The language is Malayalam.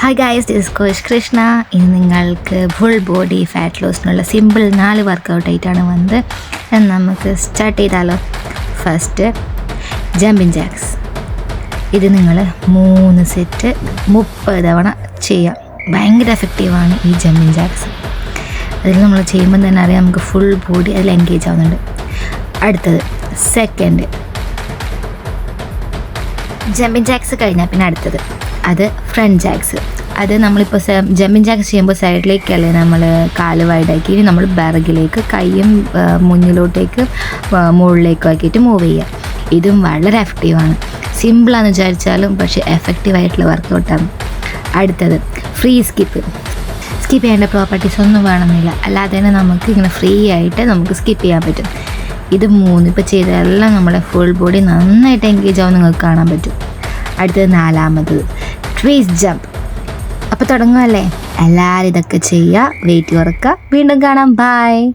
ഹായ് ഗായ്സ് ദിസ് കോഷ് കൃഷ്ണ ഇന്ന് നിങ്ങൾക്ക് ഫുൾ ബോഡി ഫാറ്റ് ലോസിനുള്ള സിമ്പിൾ നാല് വർക്കൗട്ട് ആയിട്ടാണ് വന്നത്. നമുക്ക് സ്റ്റാർട്ട് ചെയ്താലോ? ഫസ്റ്റ് ജമ്പിങ് ജാക്സ് ഇത് നിങ്ങൾ മൂന്ന് സെറ്റ് മുപ്പത് തവണ ചെയ്യാം. ഭയങ്കര എഫക്റ്റീവാണ് ഈ ജമ്പിങ് ജാക്സ് അതിൽ നമ്മൾ ചെയ്യുമ്പോൾ തന്നെ അറിയാം നമുക്ക് ഫുൾ ബോഡി അതിൽ എൻഗേജ് ആവുന്നുണ്ട്. അടുത്തത് സെക്കൻഡ് ജമ്പിങ് ജാക്സ് കഴിഞ്ഞാൽ പിന്നെ അടുത്തത്. അത് ഫ്രണ്ട് ജാക്സ് അത് നമ്മളിപ്പോൾ ജമ്പിങ് ജാക്സ് ചെയ്യുമ്പോൾ സൈഡിലേക്കല്ലേ നമ്മൾ കാൽ വൈഡാക്കി നമ്മൾ ബർഗിലേക്ക് കൈയും മുന്നിലോട്ടേക്ക് മുകളിലേക്കും ആക്കിയിട്ട് മൂവ് ചെയ്യുക ഇതും വളരെ എഫക്റ്റീവാണ് സിമ്പിളാണെന്ന് വിചാരിച്ചാലും പക്ഷേ എഫക്റ്റീവായിട്ടുള്ള വർക്കൗട്ടാണ് അടുത്തത് ഫ്രീ സ്കിപ്പ് സ്കിപ്പ് ചെയ്യേണ്ട പ്രോപ്പർട്ടീസ് ഒന്നും വേണമെന്നില്ല. അല്ലാതെ തന്നെ നമുക്ക് ഇങ്ങനെ ഫ്രീ ആയിട്ട് നമുക്ക് സ്കിപ്പ് ചെയ്യാൻ പറ്റും. ഇത് മൂന്ന് ഇപ്പോൾ ചെയ്തതെല്ലാം നമ്മുടെ ഫുൾ ബോഡി നന്നായിട്ട് എൻഗേജ് ആവും നിങ്ങൾക്ക് കാണാൻ പറ്റും. അടുത്തത് നാലാമത് ട്വീസ് ജമ്പ് അപ്പോൾ തുടങ്ങുമല്ലേ എല്ലാവരും ഇതൊക്കെ ചെയ്യുക വെയിറ്റ് കുറക്കുക വീണ്ടും കാണാം. ബൈ